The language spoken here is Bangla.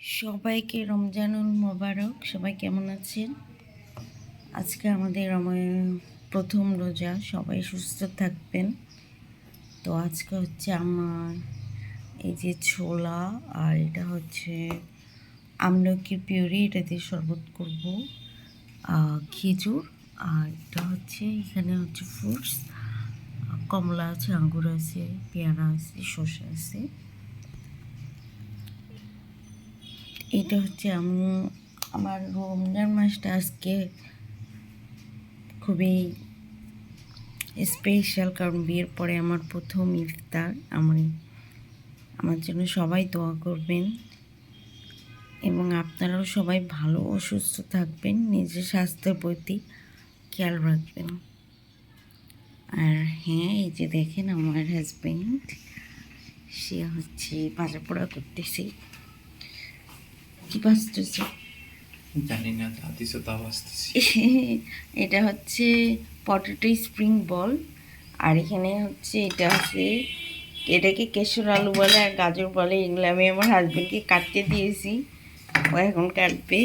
সবাইকে রমজানুল মোবারক। সবাই কেমন আছেন? আজকে আমাদের প্রথম রোজা, সবাই সুস্থ থাকবেন। তো আজকে হচ্ছে আমার এই যে ছোলা আর এটা হচ্ছে আমলকির পিউরি, এটা দিয়ে শরবত করব। খেজুর আর এটা হচ্ছে এখানে হচ্ছে ফ্রুটস, কমলা আছে, আঙ্গুর আছে, পেয়ারা আছে, শসা আছে। এটা হচ্ছে আমি আমার রমজান মাসটা আজকে খুবই স্পেশাল কারণ বিয়ের পরে আমার প্রথম ইফতার। আমার আমার জন্য সবাই দোয়া করবেন এবং আপনারাও সবাই ভালো ও সুস্থ থাকবেন, নিজের স্বাস্থ্যের প্রতি খেয়াল রাখবেন। আর হ্যাঁ এই যে দেখেন আমার হাজব্যান্ড সে হচ্ছে ভাজা পোড়া করতেছে। কি জানি না যা দিছো তাও এটা হচ্ছে পটেটো স্প্রিং বল আর এখানে হচ্ছে এটা হচ্ছে এটাকে কেশর আলু বলে আর গাজর বলে। এগুলো আমি আমার হাজব্যান্ডকে কাটতে দিয়েছি। ও এখন কাটবে।